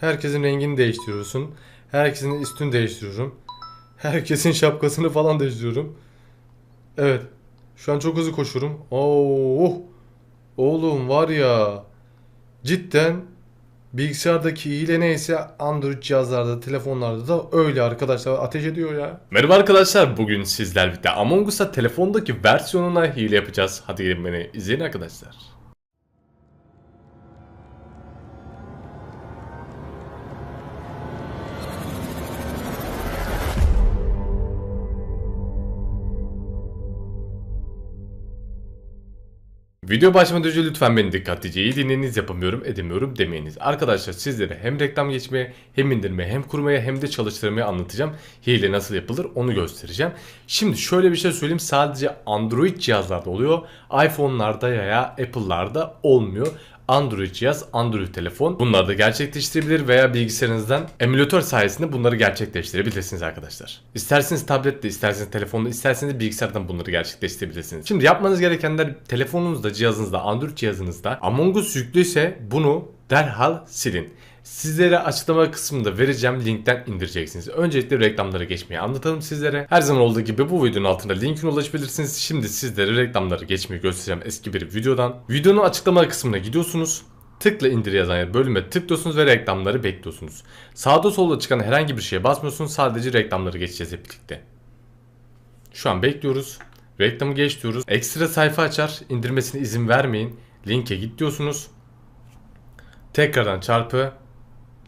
Herkesin rengini değiştiriyorsun. Herkesin üstünü değiştiriyorum. Herkesin şapkasını falan değiştiriyorum. Evet. Şu an çok hızlı koşuyorum. Oo, oğlum var ya. Cidden bilgisayardaki hile neyse Android cihazlarda, telefonlarda da öyle arkadaşlar ateş ediyor ya. Merhaba arkadaşlar. Bugün sizler birlikte Among Us'a telefondaki versiyonuna hile yapacağız. Hadi gelin beni izleyin arkadaşlar. Video başlamadan önce lütfen beni dikkatlice iyi dinleyiniz yapamıyorum edemiyorum demeyiniz. Arkadaşlar sizlere hem reklam geçmeye hem indirmeye hem kurmaya hem de çalıştırmaya anlatacağım. Hile nasıl yapılır onu göstereceğim. Şimdi şöyle bir şey söyleyeyim sadece Android cihazlarda oluyor. iPhone'larda ya Apple'larda olmuyor. Android cihaz, Android telefon bunları da gerçekleştirebilir veya bilgisayarınızdan emülatör sayesinde bunları gerçekleştirebilirsiniz arkadaşlar. İsterseniz tablette, isterseniz telefonda, isterseniz bilgisayardan bunları gerçekleştirebilirsiniz. Şimdi yapmanız gerekenler telefonunuzda, cihazınızda, Android cihazınızda Among Us yüklüyse bunu derhal silin. Sizlere açıklama kısmında vereceğim linkten indireceksiniz. Öncelikle reklamları geçmeyi anlatalım sizlere. Her zaman olduğu gibi bu videonun altında linkine ulaşabilirsiniz. Şimdi sizlere reklamları geçmeyi göstereceğim eski bir videodan. Videonun açıklama kısmına gidiyorsunuz. Tıkla indir yazan bölüme tıklıyorsunuz ve reklamları bekliyorsunuz. Sağda solda çıkan herhangi bir şeye basmıyorsunuz. Sadece reklamları geçeceğiz hep birlikte. Şu an bekliyoruz. Reklamı geç diyoruz. Ekstra sayfa açar. indirmesine izin vermeyin. Linke git diyorsunuz. Tekrardan çarpı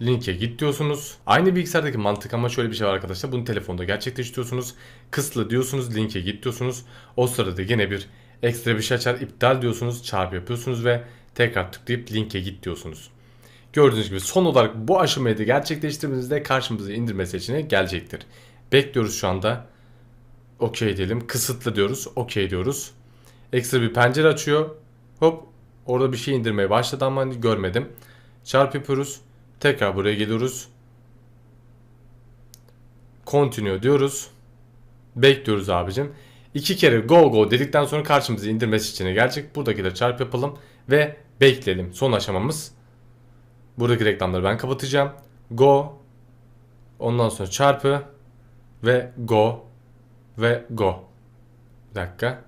linke git diyorsunuz. Aynı bilgisayardaki mantık ama şöyle bir şey var arkadaşlar. Bunu telefonda gerçekleştiriyorsunuz. Kısıtlı diyorsunuz. Linke git diyorsunuz. O sırada yine bir ekstra bir şey açar. iptal diyorsunuz. Çarpı yapıyorsunuz ve tekrar tıklayıp linke git diyorsunuz. Gördüğünüz gibi son olarak bu aşamayı da gerçekleştirdiğimizde karşımıza indirme seçeneği gelecektir. Bekliyoruz şu anda. Okey diyelim. Kısıtlı diyoruz. Okey diyoruz. Ekstra bir pencere açıyor. Hop orada bir şey indirmeye başladı ama hani görmedim. Çarp yapıyoruz. Tekrar buraya geliyoruz. Continue diyoruz. Bekliyoruz abicim. İki kere go go dedikten sonra karşımıza indirme seçeneği gelecek. Buradakileri çarp yapalım ve bekleyelim. Son aşamamız. Buradaki reklamları ben kapatacağım. Go. Ondan sonra çarpı ve go ve go. Bir dakika.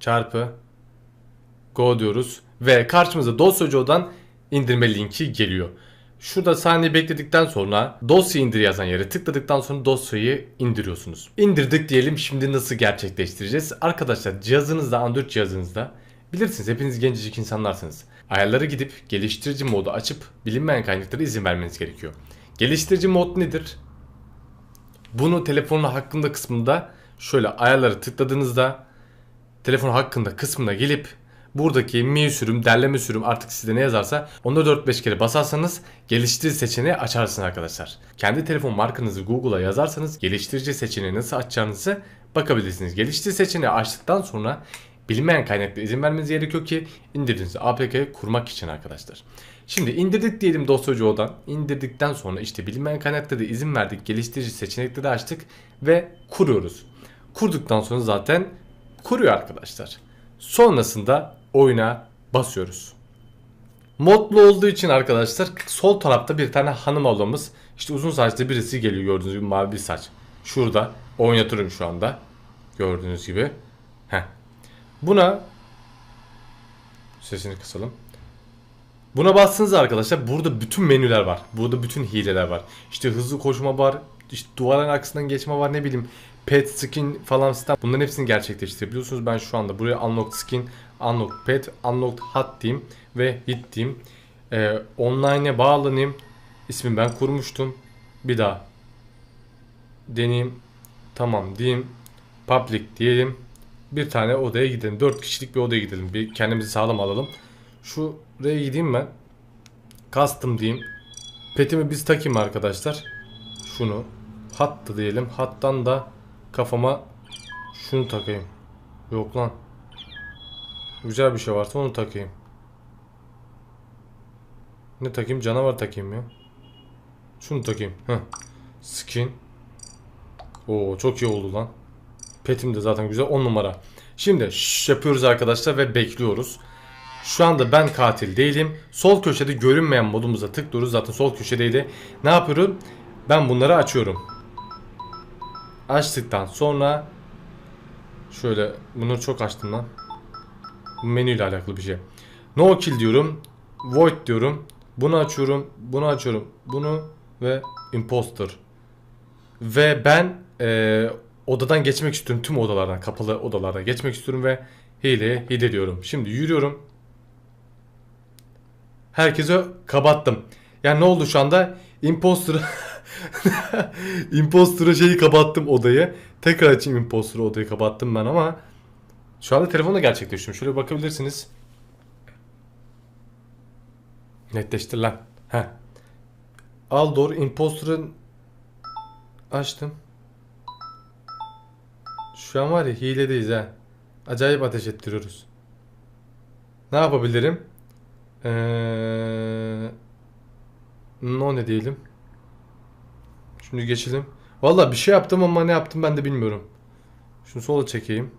Çarpı go diyoruz ve karşımıza dosyacıdan indirme linki geliyor. Şurada saniye bekledikten sonra dosya indir yazan yere tıkladıktan sonra dosyayı indiriyorsunuz. İndirdik diyelim şimdi nasıl gerçekleştireceğiz? Arkadaşlar cihazınızda Android cihazınızda bilirsiniz hepiniz gencecik insanlarsınız. Ayarlara gidip geliştirici modu açıp bilinmeyen kaynaklara izin vermeniz gerekiyor. Geliştirici mod nedir? Bunu telefonun hakkında kısmında şöyle ayarları tıkladığınızda telefon hakkında kısmına gelip buradaki mi sürüm, derleme sürüm artık size ne yazarsa onu 4-5 kere basarsanız geliştirici seçeneği açarsın arkadaşlar. Kendi telefon markanızı Google'a yazarsanız geliştirici seçeneği nasıl açacağınızı bakabilirsiniz. Geliştirici seçeneği açtıktan sonra bilinmeyen kaynakla izin vermeniz gerekiyor ki indirdiğiniz APK'yı kurmak için arkadaşlar. Şimdi indirdik diyelim dosyacı odan. İndirdikten sonra işte bilinmeyen kaynakta da izin verdik. Geliştirici seçenekleri açtık ve kuruyoruz. Kurduktan sonra zaten kuruyor arkadaşlar. Sonrasında oyuna basıyoruz. Modlu olduğu için arkadaşlar sol tarafta bir tane hanım ablamız işte uzun saçlı birisi geliyor gördüğünüz gibi mavi bir saç. Şurada oynatıyorum şu anda. Gördüğünüz gibi. Heh. Buna sesini kısalım. Buna bastığınızda arkadaşlar burada bütün menüler var. Burada bütün hileler var. İşte hızlı koşma var. İşte duvarın arkasından geçme var ne bileyim. Pet skin falan sistem. Bunların hepsini gerçekleştirebiliyorsunuz. Ben şu anda buraya unlock skin, unlock pet, unlock hot diyeyim ve hit diyeyim. Ee, online'e bağlanayım. İsmini ben kurmuştum. Bir daha deneyeyim. Tamam diyeyim. Public diyelim. Bir tane odaya gidelim. 4 kişilik bir odaya gidelim. Bir kendimizi sağlam alalım. Şuraya gideyim ben. Custom diyeyim. Petimi biz takayım arkadaşlar. Şunu. Hattı diyelim. Hattan da kafama şunu takayım. Yok lan. Güzel bir şey varsa onu takayım. Ne takayım? Canavar takayım ya. Şunu takayım. Heh. Skin. Oo çok iyi oldu lan. Petim de zaten güzel 10 numara. Şimdi şş yapıyoruz arkadaşlar ve bekliyoruz. Şu anda ben katil değilim. Sol köşede görünmeyen modumuza tıklıyoruz. Zaten sol köşedeydi. Ne yapıyorum? Ben bunları açıyorum. Açtıktan sonra şöyle bunu çok açtım lan. Bu menüyle alakalı bir şey. No kill diyorum. Void diyorum. Bunu açıyorum. Bunu açıyorum. Bunu ve imposter. Ve ben eee, odadan geçmek istiyorum. Tüm odalardan, kapalı odalardan geçmek istiyorum ve hileye hile diyorum. Şimdi yürüyorum. Herkese kapattım. Yani ne oldu şu anda? Imposter'ı Imposter'a şeyi kapattım odayı. Tekrar açayım Imposter'ı odayı kapattım ben ama şu anda telefonla gerçekleştiriyorum. Şöyle bakabilirsiniz. Netleştir lan. Heh. Aldor Imposter'ın açtım. Şu an var ya hiledeyiz ha. Acayip ateş ettiriyoruz. Ne yapabilirim? Eee no ne diyelim. Şimdi geçelim. Valla bir şey yaptım ama ne yaptım ben de bilmiyorum. Şunu sola çekeyim.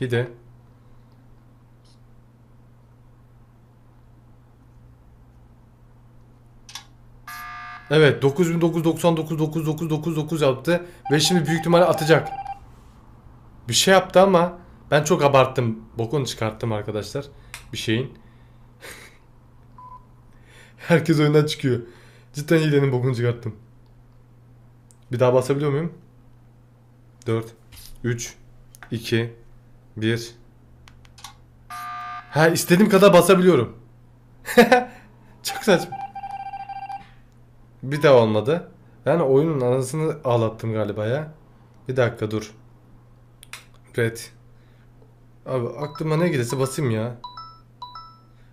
Hide. Evet 9999 9999 yaptı ve şimdi büyük ihtimalle atacak. Bir şey yaptı ama ben çok abarttım. Bokunu çıkarttım arkadaşlar. Bir şeyin. Herkes oyundan çıkıyor. Cidden hilenin bokunu çıkarttım. Bir daha basabiliyor muyum? 4 3 2 1 Ha istediğim kadar basabiliyorum. Çok saçma. Bir daha olmadı. Yani oyunun anasını ağlattım galiba ya. Bir dakika dur. Red. Abi aklıma ne gelirse basayım ya.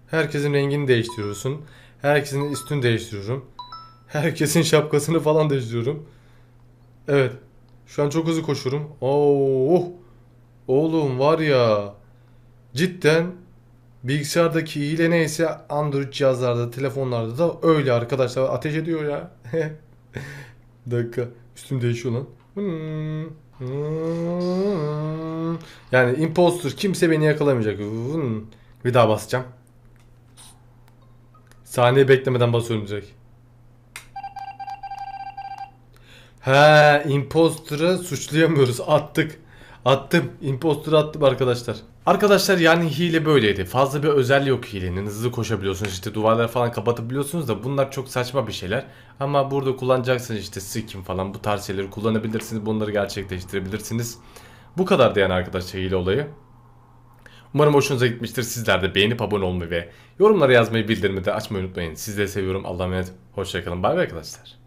Herkesin rengini değiştiriyorsun. Herkesin üstünü değiştiriyorum. Herkesin şapkasını falan değiştiriyorum. Evet. Şu an çok hızlı koşuyorum. Oo. Oğlum var ya. Cidden bilgisayardaki hile neyse Android cihazlarda, telefonlarda da öyle arkadaşlar. Ateş ediyor ya. Dakika. Üstüm değişiyor lan. Yani imposter kimse beni yakalamayacak. Bir daha basacağım. Saniye beklemeden basıyorum direkt. He, imposter'ı suçlayamıyoruz. Attık. Attım. Imposter'ı attım arkadaşlar. Arkadaşlar yani hile böyleydi. Fazla bir özelliği yok hilenin. Hızlı koşabiliyorsunuz işte duvarları falan kapatabiliyorsunuz da bunlar çok saçma bir şeyler. Ama burada kullanacaksınız işte skin falan bu tarz şeyleri kullanabilirsiniz. Bunları gerçekleştirebilirsiniz. Bu kadardı yani arkadaşlar hile olayı. Umarım hoşunuza gitmiştir. Sizler de beğenip abone olmayı ve yorumlara yazmayı bildirimi de açmayı unutmayın. Sizleri seviyorum. Allah'a emanet. Hoşçakalın. Bay bay arkadaşlar.